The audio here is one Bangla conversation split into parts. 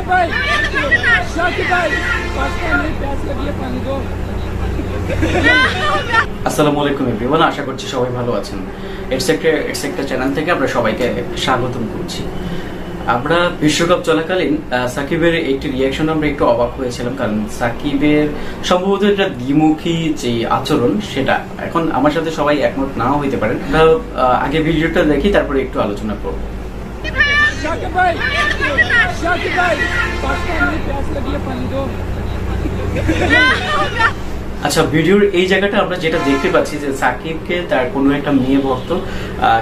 शाकिब भाई शाकिब भाई पास्ता में प्याज लगिए पानी दो আসসালামু আলাইকুম এভরিওয়ান আশা করছি সবাই ভালো আছেন এটসেক্টর এটসেক্টর চ্যানেল থেকে আমরা সবাইকে স্বাগতম করছি আমরা বিশ্বকাপ চলাকালীন আহ, সাকিবের একটি রিয়াকশন আমরা একটু অবাক হয়েছিলাম কারণ সাকিবের সম্ভবত একটা দ্বিমুখী যে আচরণ সেটা এখন আমার সাথে সবাই একমত নাও হইতে পারেন আমরা আহ, আগে ভিডিওটা দেখি তারপরে একটু আলোচনা করবো আচ্ছা ভিডিওর এই জায়গাটা আমরা যেটা দেখতে পাচ্ছি যে সাকিবকে তার কোনো একটা মেয়ে ভক্ত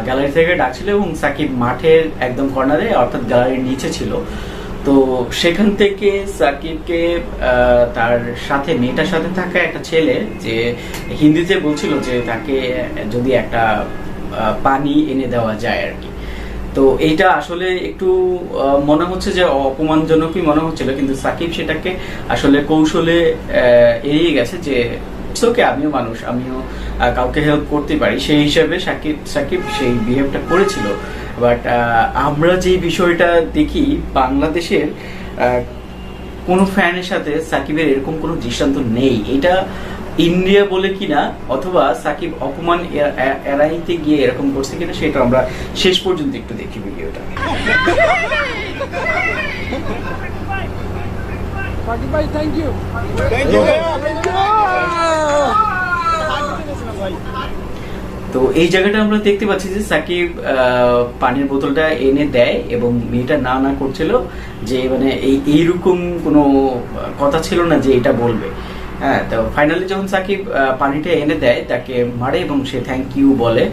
গ্যালারি থেকে ডাকছিল এবং সাকিব মাঠের একদম কর্নারে অর্থাৎ গ্যালারির নিচে ছিল। তো সেখান থেকে সাকিবকে তার সাথে, মেয়েটার সাথে থাকা একটা ছেলে যে হিন্দিতে বলছিল যে তাকে যদি একটা পানি এনে দেওয়া যায় আর কি। তো এইটা আসলে একটু মনে হচ্ছে যে অপমানজনকই মনে হচ্ছিল, কিন্তু সাকিব সেটাকে আসলে কৌশলে এড়িয়ে গেছে যে ওকে আমিও মানুষ, আমিও কাউকে হেল্প করতে পারি। সেই হিসাবে সাকিব সাকিব সেই বিহেভটা করেছিল। বাট আমরা যে বিষয়টা দেখি, বাংলাদেশের কোনো ফ্যানের সাথে সাকিবের এরকম কোনো দৃষ্টান্ত নেই। এটা ইন্ডিয়া বলে কিনা অথবা সাকিব অপমান এড়াইতে গিয়ে এরকম করছে কিনা সেটা আমরা শেষ পর্যন্ত একটু দেখি ভিডিওটা। তো এই জায়গাটা আমরা দেখতে পাচ্ছি যে সাকিব পানির বোতলটা এনে দেয় এবং মেয়েটা না না করছিল যে মানে এই এইরকম কোনো কথা ছিল না যে এটা বলবে। হ্যাঁ তো ফাইনালি যখন সাকিব পানিটা এনে দেয়, তাকে মারে এবং সে থ্যাংক ইউ বলে।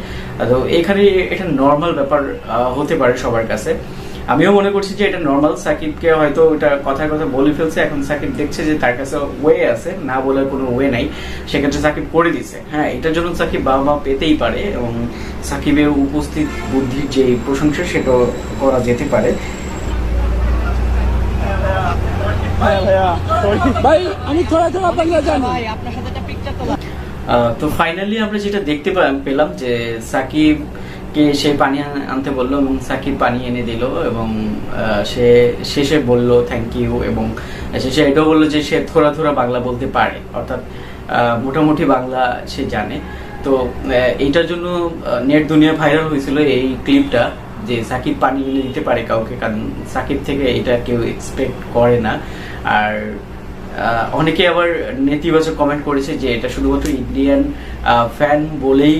তো এখানে এটা নর্মাল ব্যাপার হতে পারে সবার কাছে। আমিও মনে করছি যে এটা নর্মাল সাকিবকে হয়তো এটা কথার কথা বলে ফেলছে। এখন সাকিব দেখছে যে তার কাছে ওয়ে আছে, না বলার কোনো ওয়ে নাই। সেক্ষেত্রে সাকিব করে দিছে হ্যাঁ এটার জন্য সাকিব বাবা মা পেতেই পারে এবং সাকিবের উপস্থিত বুদ্ধির যে প্রশংসা সেটা করা যেতে পারে। ভাই আমি থোড়া থোড়া বাংলা জানি। তো ফাইনালি আমরা যেটা দেখতে পেলাম যে সাকিব কে সে পানি আনতে বলল এবং সাকিব পানি এনে দিল এবং সে শেষে বলল থ্যাংক ইউ এবং শেষে এটাও বলল যে সে থোড়া থোড়া বাংলা বলতে পারে। অর্থাৎ মোটামুটি বাংলা সে জানে। তো এইটার জন্য নেট দুনিয়া ভাইরাল হয়েছিল এই ক্লিপটা যে সাকিব পানি এনে দিতে পারে কাউকে কারণ সাকিব থেকে এটা কেউ এক্সপেক্ট করে না। আর অনেকে আবার নেতিবাচক কমেন্ট করেছে যে এটা শুধুমাত্র ইন্ডিয়ান ফ্যান বলেই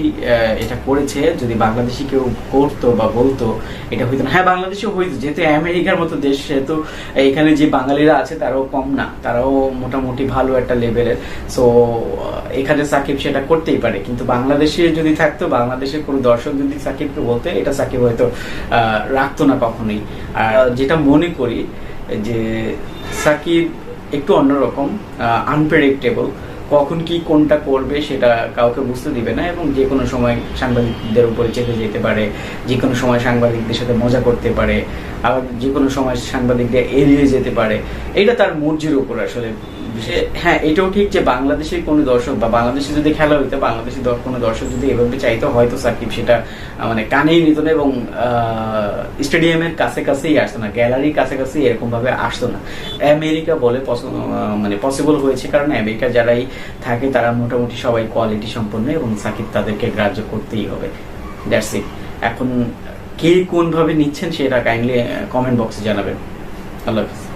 এটা করেছে। যদি বাংলাদেশি কেউ করতো বা বলতো, এটা হইতো না। হ্যাঁ বাংলাদেশে হইতো। যেহেতু আমেরিকার মতো দেশ, সেহেতু এখানে যে বাঙালিরা আছে, তারাও কম না। তারাও মোটামুটি ভালো একটা লেভেলের সো এখানে সাকিব সেটা করতেই পারে। কিন্তু বাংলাদেশে যদি থাকতো, বাংলাদেশের কোনো দর্শক যদি সাকিবকে বলতে, এটা সাকিব হয়তো রাখতো না কখনোই। আর যেটা মনে করি, যে সাকিব একটু অন্যরকম আনপ্রেডিক্টেবল কখন কি কোনটা করবে সেটা কাউকে বুঝতে দিবে না এবং যে কোনো সময় সাংবাদিকদের উপরে চেপে যেতে পারে, যে কোনো সময় সাংবাদিকদের সাথে মজা করতে পারে, আবার যে কোনো সময় সাংবাদিকদের এড়িয়ে যেতে পারে, এটা তার মর্জির উপর আসলে হ্যাঁ এটাও ঠিক যে বাংলাদেশের কোনো দর্শক বা বাংলাদেশে যদি খেলা হইতো বাংলাদেশের কোনো দর্শক যদি এভাবে চাইতো হয়তো সাকিব সেটা মানে কানেই নিত না এবং স্টেডিয়ামের কাছে কাছেই আসতো না, গ্যালারির কাছে কাছেই এরকম ভাবে আসতো না। আমেরিকা বলে মানে পসিবল হয়েছে কারণ আমেরিকা যারাই থাকে তারা মোটামুটি সবাই কোয়ালিটি সম্পন্ন এবং সাকিব তাদেরকে গ্রাহ্য করতেই হবে। দ্যাটস ইট এখন কে কোন ভাবে নিচ্ছেন সেটা কাইন্ডলি কমেন্ট বক্সে জানাবেন। আল্লাহ হাফিজ।